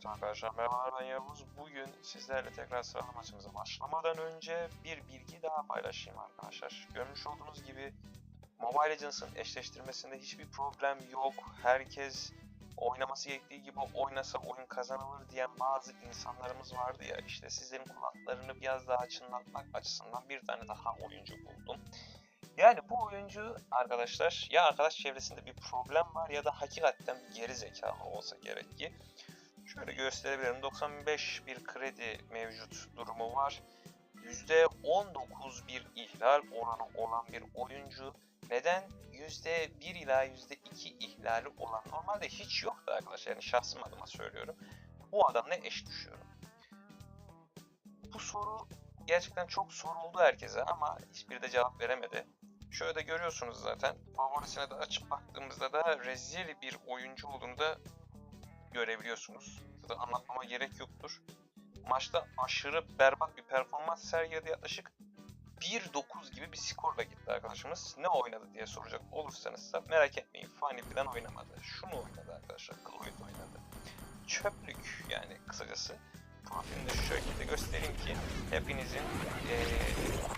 Evet arkadaşlar merhabalar ben Yavuz. Bugün sizlerle tekrar sıralama maçımıza başlamadan önce bir bilgi daha paylaşayım arkadaşlar. Görmüş olduğunuz gibi Mobile Legends'ın eşleştirmesinde hiçbir problem yok. Herkes oynaması gerektiği gibi oynasa oyun kazanılır diyen bazı insanlarımız vardı ya. İşte sizlerin kulaklarını biraz daha çınlatmak açısından bir tane daha oyuncu buldum. Yani bu oyuncu arkadaşlar ya arkadaş çevresinde bir problem var ya da hakikaten bir geri zekalı olsa gerek ki. Şöyle gösterebilirim. 95 bir kredi mevcut durumu var. %19 bir ihlal oranı olan bir oyuncu. Neden? %1 ila %2 ihlali olan. Normalde hiç yoktu arkadaşlar. Yani şahsım adıma söylüyorum. Bu adamla eş düşüyorum. Bu soru gerçekten çok soruldu herkese ama hiçbiri de cevap veremedi. Şöyle de görüyorsunuz zaten. Favorisine de açıp baktığımızda da rezil bir oyuncu olduğunu da görebiliyorsunuz. Zaten anlatmama gerek yoktur. Maçta aşırı berbat bir performans sergiledi yaklaşık 1-9 gibi bir skorla gitti arkadaşımız. Ne oynadı diye soracak olursanız da merak etmeyin Fanny falan oynamadı. Şunu oynadı arkadaşlar. Chloe oynadı. Çöplük yani kısacası. Profilini şu şekilde göstereyim ki hepinizin ee,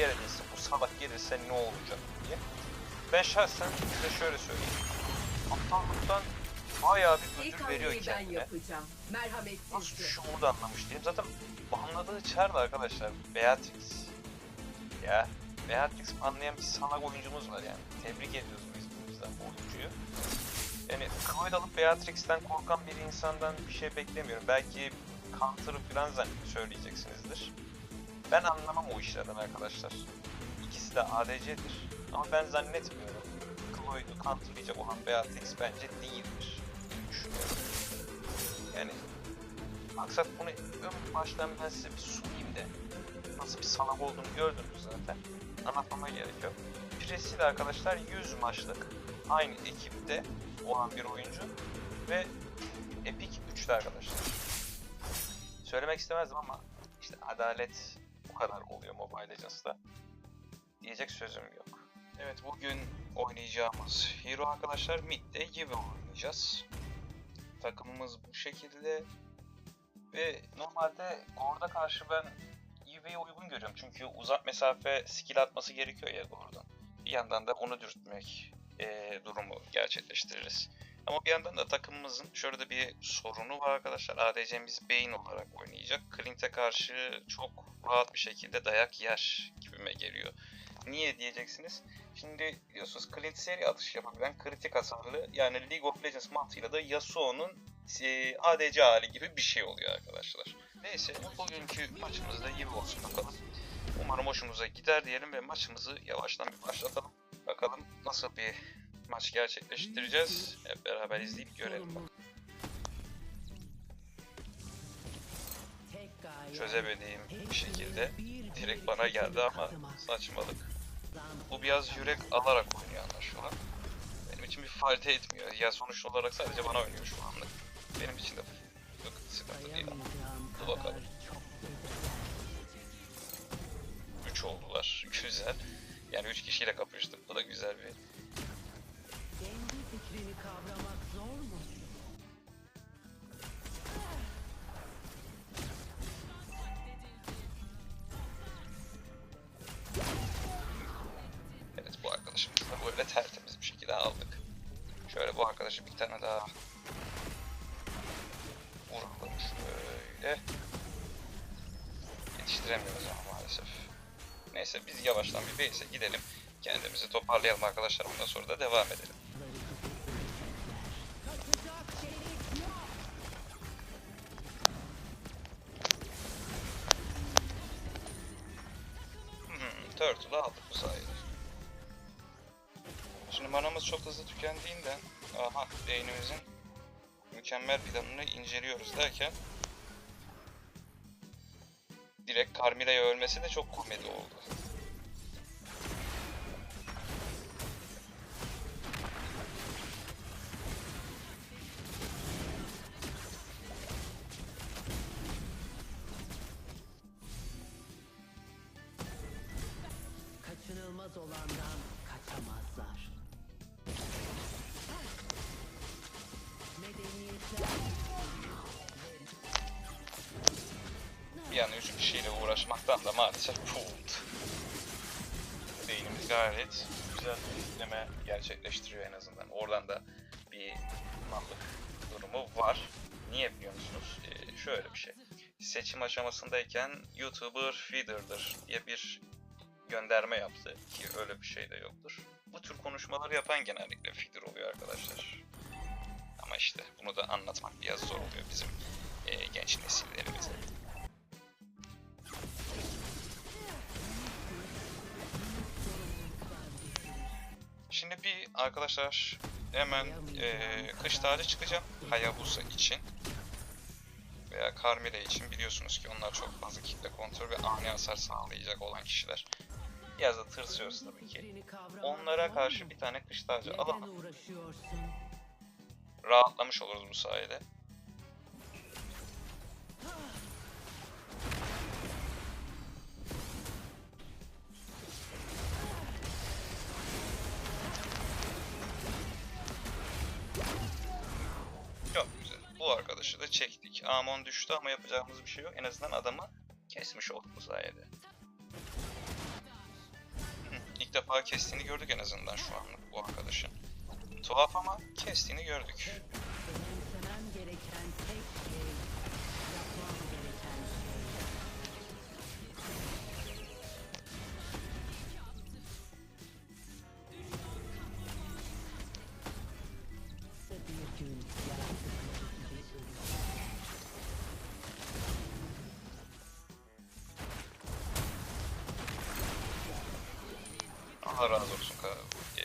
yer edilsin. Bu salak gelirse ne olacak diye. Ben şahsen size şöyle söyleyeyim. Aptallıktan bayağı bir ödül veriyor kendine. Nasıl Merhametsizce. şuurda anlamış değilim. Zaten banladığı çar da arkadaşlar Beatrix. Ya Beatrix anlayan bir salak oyuncumuz var yani. Tebrik ediyoruz biz bu yüzden bu oyuncuyu. Yani Chloe alıp Beatrix'ten korkan bir insandan bir şey beklemiyorum. Belki Counter'ı falan zannet söyleyeceksinizdir. Ben anlamam o işlerden arkadaşlar. İkisi de ADC'dir. Ama ben zannetmiyorum. Chloe'yu counterlayacak olan Beatrix bence değildir. Düşünüyorum. Yani Maksat bunu ön baştan ben size bir sunayım de nasıl bir salak olduğunu gördünüz zaten. Anlatmama gerek yok. Presi de arkadaşlar 100 maçlık aynı ekipte olan bir oyuncu ve Epic 3'te arkadaşlar. Söylemek istemezdim ama işte adalet bu kadar oluyor Mobile Legends'ta. Diyecek sözüm yok. Evet bugün oynayacağımız hero arkadaşlar midde gibi oynayacağız. Takımımız bu şekilde ve normalde Gord'a karşı ben Yuve'yi uygun görüyorum. Çünkü uzak mesafe skill atması gerekiyor ya Gord'un. Bir yandan da onu dürtmek eee, durumu gerçekleştiririz. Ama bir yandan da takımımızın şöyle de bir sorunu var arkadaşlar. ADC'miz Bane olarak oynayacak. Clint'e karşı çok rahat bir şekilde dayak yer gibime geliyor. Niye diyeceksiniz? Şimdi biliyorsunuz Clint seri atış yapabilen kritik hasarlı yani League of Legends mantığıyla da Yasuo'nun e, ADC hali gibi bir şey oluyor arkadaşlar. Neyse bugünkü maçımızda iyi olsun bakalım. Umarım hoşumuza gider diyelim ve maçımızı yavaştan bir başlatalım. Bakalım nasıl bir maç gerçekleştireceğiz. Hep beraber izleyip görelim. bakalım. Çözemediğim bir şekilde direkt bana geldi ama saçmalık. Bu biraz yürek alarak oynuyor anlaşılan. Benim için bir fayda etmiyor. Ya sonuç olarak sadece bana oynuyor şu anlık. Benim için de yok, sıkıntı değil. Dur bakalım. 3 oldular. Güzel. Yani 3 kişiyle kapıştık. Bu da güzel bir. Kendi fikrini kavramak zor mu? Şöyle bu arkadaşı bir tane daha vuralım şöyle. Yetiştiremiyoruz ama maalesef. Neyse biz yavaştan bir base'e gidelim. Kendimizi toparlayalım arkadaşlar. Ondan sonra da devam edelim. Hmm, Turtle'ı aldık bu sayede. Şimdi manamız çok hızlı tükendiğinden aha beynimizin mükemmel planını inceliyoruz derken direkt Carmilla'ya ölmesi de çok komedi oldu. Kaçınılmaz olandan maalesef pooled. Beynimiz gayet güzel bir yükleme gerçekleştiriyor en azından. Oradan da bir mallık durumu var. Niye biliyor musunuz? Ee, şöyle bir şey. Seçim aşamasındayken YouTuber feeder'dır diye bir gönderme yaptı ki öyle bir şey de yoktur. Bu tür konuşmaları yapan genellikle feeder oluyor arkadaşlar. Ama işte bunu da anlatmak biraz zor oluyor bizim e, genç nesillerimize. Şimdi bir arkadaşlar hemen e, kış tacı çıkacağım Hayabusa için veya Carmilla için biliyorsunuz ki onlar çok fazla kitle kontrol ve ani hasar sağlayacak olan kişiler. Biraz da tırsıyoruz tabii ki. Onlara karşı bir tane kış tacı alalım. Rahatlamış oluruz bu sayede. Arkadaşı da çektik. Amon düştü ama yapacağımız bir şey yok. En azından adamı kesmiş olduk bu sayede. İlk defa kestiğini gördük en azından şu anlık bu arkadaşın. Tuhaf ama kestiğini gördük. Allah razı olsun e,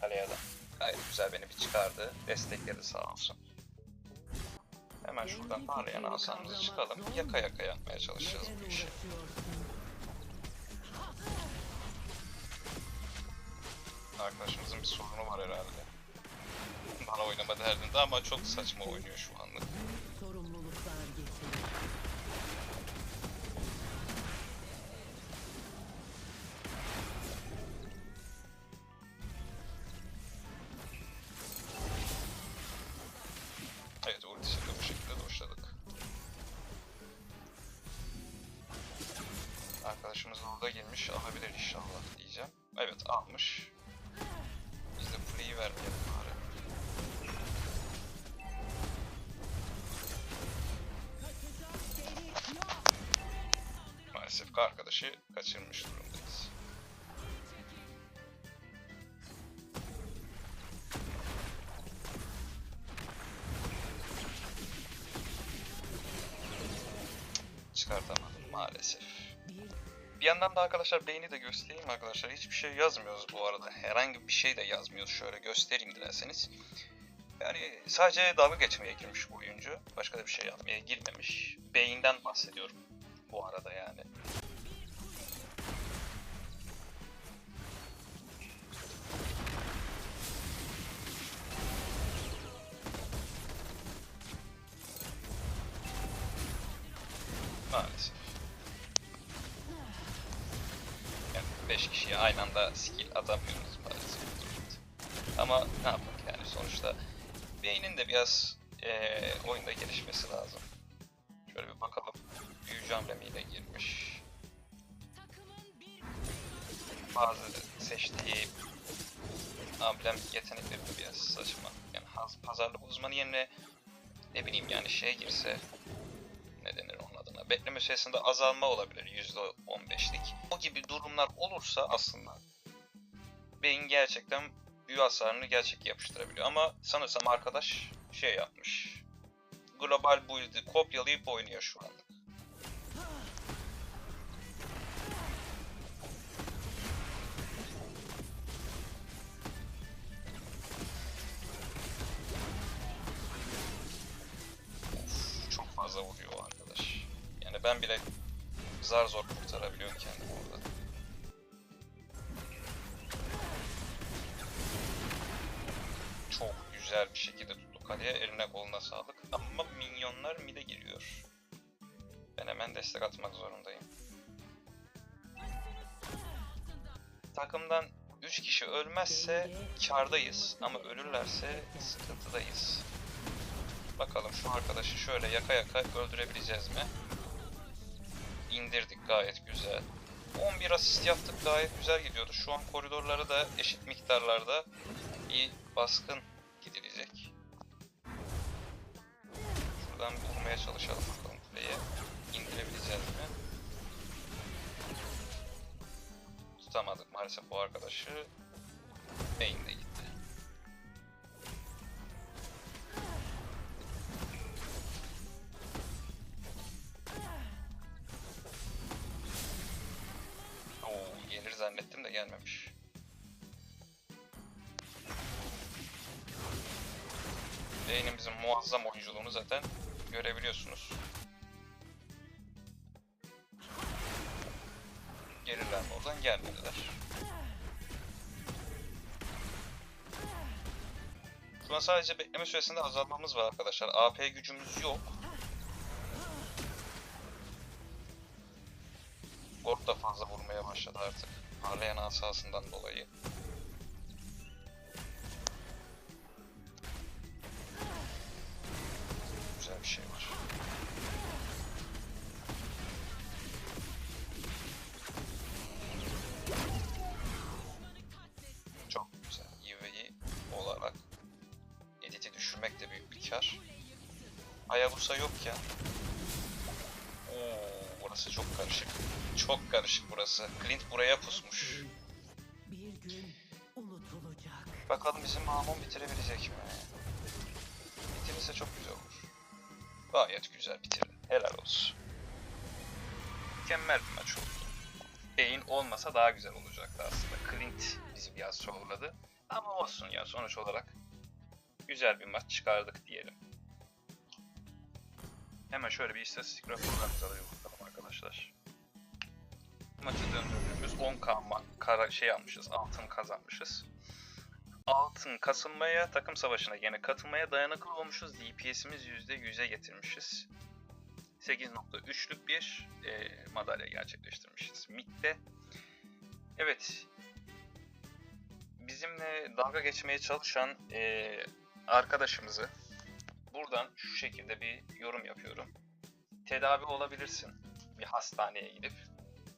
Kaleya'dan. Gayet güzel beni bir çıkardı. Destekledi sağ olsun. Hemen şuradan parlayan asanımızı çıkalım. Yaka yaka yapmaya çalışacağız bu işi. Arkadaşımızın bir sorunu var herhalde. Bana oynama derdinde ama çok saçma oynuyor şu anlık. Arkadaşımız da orada girmiş alabilir inşallah diyeceğim. Evet almış. Biz de free'yi vermeyelim bari. Maalesef arkadaşı kaçırmış durumdayız. Çıkartamadım maalesef. Bir yandan da arkadaşlar beğeni de göstereyim arkadaşlar. Hiçbir şey yazmıyoruz bu arada. Herhangi bir şey de yazmıyoruz. Şöyle göstereyim dilerseniz. Yani sadece dalga geçmeye girmiş oyuncu. Başka da bir şey yapmaya girmemiş. Beyinden bahsediyorum bu arada yani. 15 kişiye aynı anda skill atamıyoruz maalesef. Ama ne yapalım yani sonuçta beynin de biraz e, oyunda gelişmesi lazım. Şöyle bir bakalım. Büyücü hamlemiyle girmiş. Bazı seçtiği amblem yetenekleri de biraz saçma. Yani pazarlık uzmanı yerine ne bileyim yani şeye girse Bekleme süresinde azalma olabilir %15'lik. O gibi durumlar olursa aslında beyin gerçekten büyü hasarını gerçek yapıştırabiliyor. Ama sanırsam arkadaş şey yapmış. Global build'i kopyalayıp oynuyor şu anda. Çok fazla vuruyor. Ben bile zar zor kurtarabiliyorum kendimi orada. Çok güzel bir şekilde tuttu kaleye. Eline koluna sağlık. Ama minyonlar mide giriyor. Ben hemen destek atmak zorundayım. Takımdan 3 kişi ölmezse kardayız ama ölürlerse sıkıntıdayız. Bakalım şu arkadaşı şöyle yaka yaka öldürebileceğiz mi? İndirdik gayet güzel. 11 asist yaptık gayet güzel gidiyordu. Şu an koridorlara da eşit miktarlarda bir baskın gidilecek. Şuradan vurmaya çalışalım bakalım kuleye. İndirebileceğiz mi? Tutamadık maalesef bu arkadaşı. Beyin de gitti. Oradan gelmediler. Şu an sadece bekleme süresinde azalmamız var arkadaşlar. AP gücümüz yok. Gort da fazla vurmaya başladı artık. Parlayan asasından dolayı. Hayabusa yokken Oo, burası çok karışık. Çok karışık burası. Clint buraya pusmuş. Bir gün unutulacak. Bakalım bizim Mahmut bitirebilecek mi? Bitirirse çok güzel olur. Gayet güzel bitirdi. Helal olsun. Mükemmel bir maç oldu. Kane olmasa daha güzel olacaktı aslında. Clint bizi biraz soruladı. Ama olsun ya sonuç olarak güzel bir maç çıkardık diyelim. Hemen şöyle bir istatistik raporlarımıza da bakalım arkadaşlar. Maçı döndürdüğümüz 10k ma- kara şey almışız, altın kazanmışız. Altın kasılmaya, takım savaşına yine katılmaya dayanıklı olmuşuz. DPS'imiz %100'e getirmişiz. 8.3'lük bir e, madalya gerçekleştirmişiz. MIT'te. Evet. Bizimle dalga geçmeye çalışan e, arkadaşımızı buradan şu şekilde bir yorum yapıyorum. Tedavi olabilirsin bir hastaneye gidip.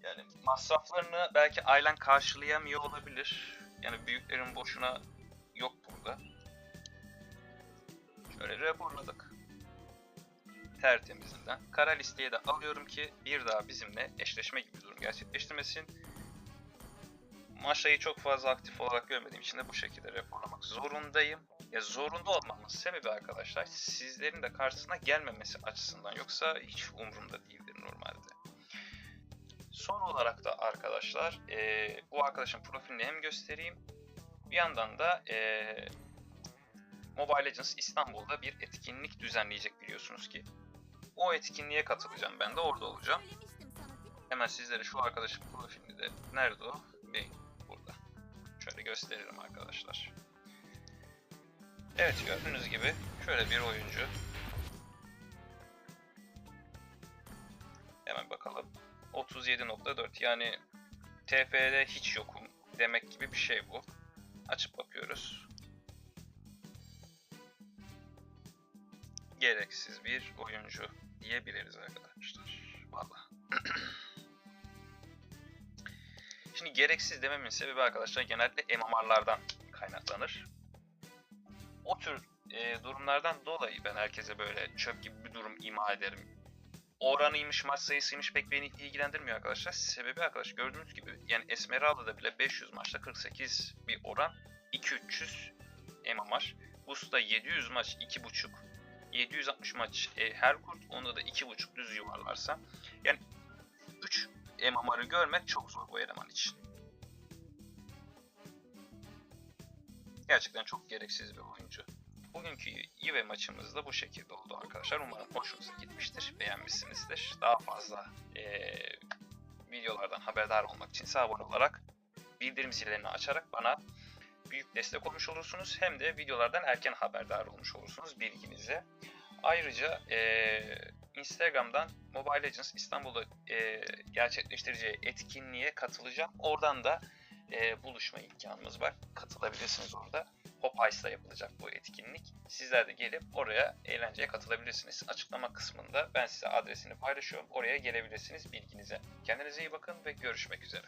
Yani masraflarını belki ailen karşılayamıyor olabilir. Yani büyüklerin boşuna yok burada. Şöyle raporladık. Tertemizinden. Kara listeye de alıyorum ki bir daha bizimle eşleşme gibi durum gerçekleştirmesin. Maşayı çok fazla aktif olarak görmediğim için de bu şekilde raporlamak zorundayım. Ya zorunda olmamın sebebi arkadaşlar sizlerin de karşısına gelmemesi açısından yoksa hiç umurumda değildir normalde. Son olarak da arkadaşlar eee, bu arkadaşın profilini hem göstereyim bir yandan da eee Mobile Legends İstanbul'da bir etkinlik düzenleyecek biliyorsunuz ki. O etkinliğe katılacağım ben de orada olacağım. Hemen sizlere şu arkadaşın profilini de nerede o? Bey burada. Şöyle gösteririm arkadaşlar. Evet gördüğünüz gibi şöyle bir oyuncu. Hemen bakalım. 37.4 yani TF'de hiç yokum demek gibi bir şey bu. Açıp bakıyoruz. Gereksiz bir oyuncu diyebiliriz arkadaşlar. Valla. Şimdi gereksiz dememin sebebi arkadaşlar genellikle MMR'lardan kaynaklanır. O tür e, durumlardan dolayı ben herkese böyle çöp gibi bir durum ima ederim. Oranıymış, maç sayısıymış pek beni ilgilendirmiyor arkadaşlar. Sebebi arkadaş gördüğünüz gibi yani Esmeralda'da bile 500 maçta 48 bir oran 2-300 MMR. Boost'ta 700 maç 2.5 760 maç e, her kurt onda da 2.5 düz yuvarlarsa yani 3 MMR'ı görmek çok zor bu eleman için. Gerçekten çok gereksiz bir oyuncu. Bugünkü İve maçımız da bu şekilde oldu arkadaşlar. Umarım hoşunuza gitmiştir, beğenmişsinizdir. Daha fazla eee, videolardan haberdar olmak için size abone olarak bildirim zillerini açarak bana büyük destek olmuş olursunuz. Hem de videolardan erken haberdar olmuş olursunuz bilginize. Ayrıca eee, Instagram'dan Mobile Legends İstanbul'da eee, gerçekleştireceği etkinliğe katılacağım. Oradan da e, buluşma imkanımız var. Katılabilirsiniz orada. Popeye's'la yapılacak bu etkinlik. Sizler de gelip oraya eğlenceye katılabilirsiniz. Açıklama kısmında ben size adresini paylaşıyorum. Oraya gelebilirsiniz bilginize. Kendinize iyi bakın ve görüşmek üzere.